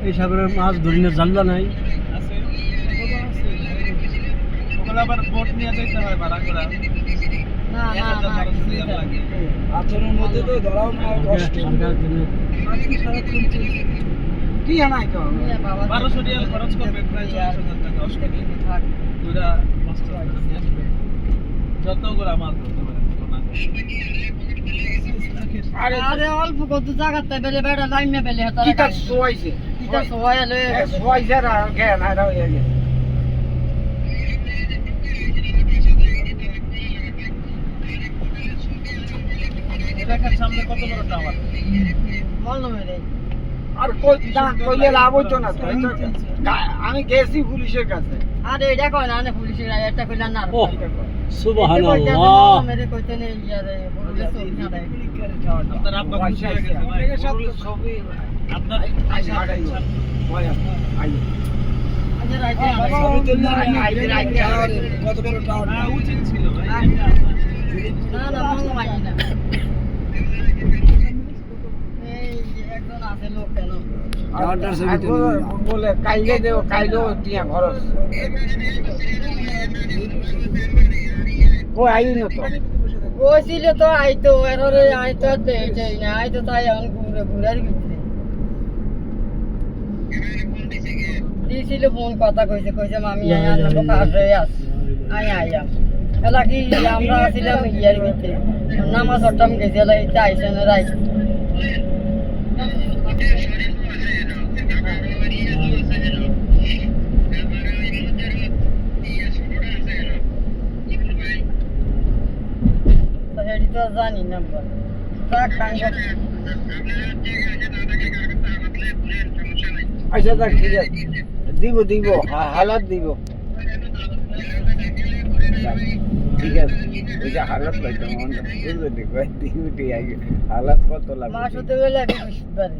এই- সাগরের মাছ ধরি না জানলা নাই। আবার বোট নিয়ে যেতে হয় ভাড়া করে মধ্যে তো ধরাও না কষ্ট কি তো? বারোশো রিয়াল খরচ করবে প্রায় চল্লিশ হাজার টাকা যতগুলো মাছ ধরতে আরে আরে অল্প কত জায়গাতে বেলে বেড়া লাইনে বেলে হেতারে কি তার খাই। সোয়াইছে। ইটা সবাই লয়ে সোয়াইছে আর জ্ঞান আর হয়ে গেছে। এলাকার সামনে কত বড় টাওয়ার। মল্ল মেরে আর কইলে লাভ হইতো না তো। আমি গেছি পুলিশের কাছে। আরে এটা কয় না পুলিশের একটা কইলা না বলে দেয় হয়ে হ্যাঁ, কাইলে দেও কাইলেও টিয়া খরচ কই আইন তো? আইতো এররে আইতো দেই যাই না, আইতো তাই আমি ঘুরে ঘুরার ভিতরে। দিছিল ফোন, কথা কইছে কইছে, মামি আই আনলো কাছে আস আই আইয়াম এলা কি আমরা আসিলাম ইয়ার ভিতরে। নামাজ অটাম গেছে এলা ইতে আইছে না হেডি তো জানি না ট্রাক টাঙ্গ আচ্ছা তা ঠিক আছে দিব দিব হা- হালাত দিব ঠিক আছে ওই যে হালাত লাগবে মনে বুঝলো দিব দিব ঠিক আছে হালাত কত লাগবে মাস হতে গেলে আমি বুঝতে পারি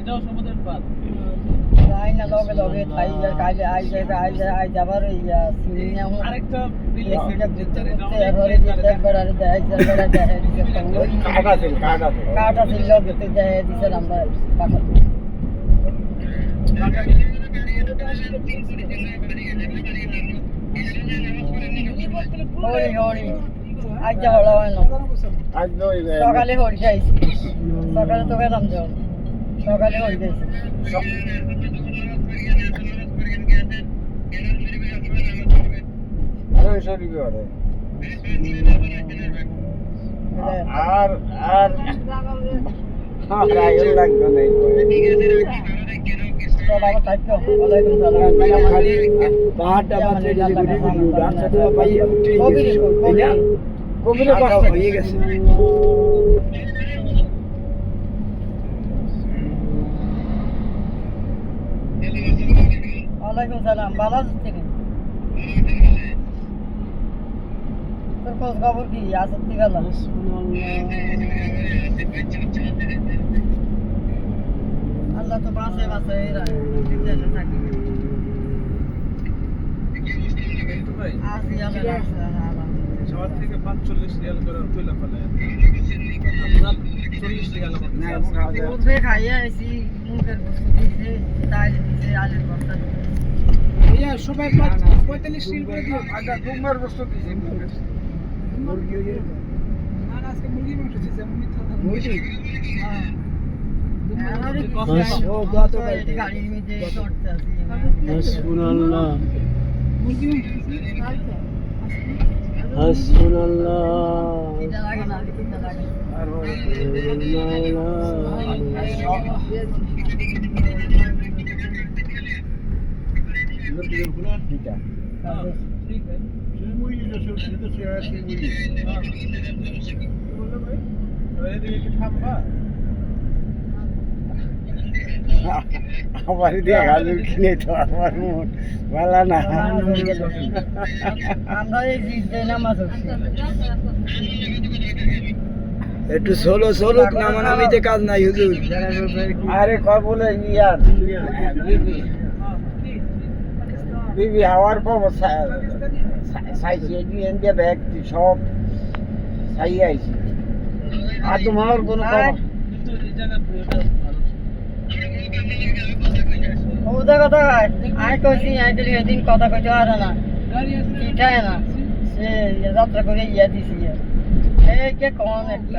এটাও সমুদ্রের পার যাই না লগে লগে খাই যা কাইলে আই যায় আই যায় আই যাবার ইয়া সিনি না হো আরেকটা বিল এসিটা ঘুরতে ঘুরতে এরপরে যে একবার আর একবার আর দেয় দিছে কাঠ আছে কাঠ আছে কাটা ছিল লগে দেয় দিছে আমরা পাকা হরি হরি আজ যা হলো হয় না। আজ সকালে হরি খাইছি সকালে তো গেলাম যখন সকালে হরি খাইছি আরে আর লাগতো পাহাড়টা রাস্তাটা পাই কবির কবির কবিরে কষ্ট হয়ে গেছে ওয়ালাইকুম সালাম ভালো আছিস থেকে তোর খোঁজ খবর কি আসত থেকে গেল আল্লাহ তো বাসে বাসে বিদেশে থাকি কিন্তু ভাই আসি আমি শহর থেকে পাঁচচল্লিশ রিয়াল করে তুলে ফেলে চল্লিশ রিয়াল আছে। খাইয়ে আসি মুখের বস্তু দিছে ডাল দিছে আলুর ভর্তা সবাই পঁয়তাল্লিশ করে দিও। আচ্ছা বস্তু মুরগি না না আজকে মুরগি? মাংস মুরগি এটা লাগে না এটা লাগে আর এটা ঠিক আছে এবার এদিকে কি থামবা আমার দিয়ে গাজর কিনে তো আমার মন ভালো না। একটু সোলো সোলো নামানামিতে কাজ নাই হুজুর। আরে কয় বলে ইয়ার বিবি হাওয়ার কব সাইছি এগিয়ে এনকে ব্যাগ সব সাই আইছি। আর তোমার কোনো ওদের কথা হয় আই কইছি আই দিলি এদিন কথা কইতে পারে না। চিঠায় না। সে যাত্রা করে ইয়া দিছি এই কে কোন একটা?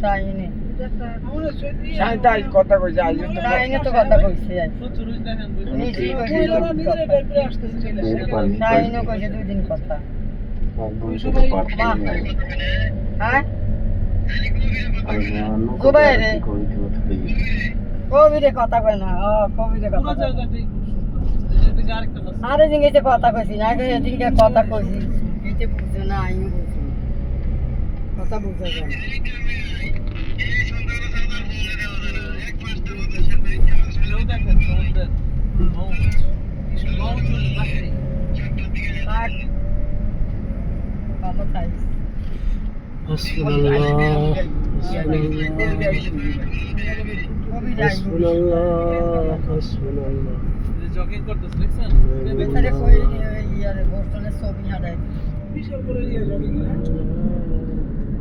সাইনে কথা কইছে আইজ তো সাইনে তো কথা কইছে নিজে কইছে সাইনে কইছে দুই দিন কথা। হ্যাঁ? জুবাইরে কবিরে কথা কয় না ও কবিরে কথা আরে জিঙ্গেছে কথা কইছি না আগে এদিনকে কথা কইছি। এতে বুঝছে না আমি বুঝছি। কথা বুঝতে যায় জগিং করতেছে দেখছেন বেচারে কই ইয়ারে ছবি বিশাল করে ইয়ে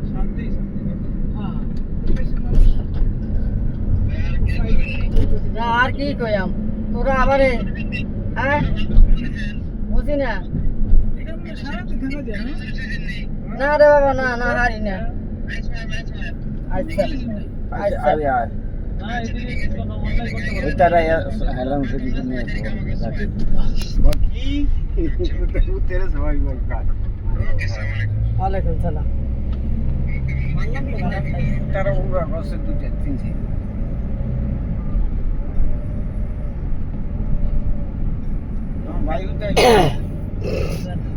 শান্তি আর কি কইয়াম? তোরা আবারে হ্যাঁ? বুঝি না? যায় না রে বাবা না না হারি না আচ্ছা আচ্ছা আরে আর না এদিকে কোনো অন্যায় করতে পারে এটারা হেলাম থেকে নিয়ে কি তেরে সবাই ভাই ওয়ালাইকুম সালাম তারা উড়া করছে দু চার তিন দিন ভাই উঠে সাইকেলিং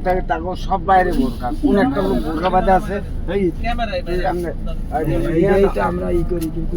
থাকে তাকে সব বাইরে বোরখা। কোন একটা লোক বোরখা বাদে আছে আমরা- ই করি কিন্তু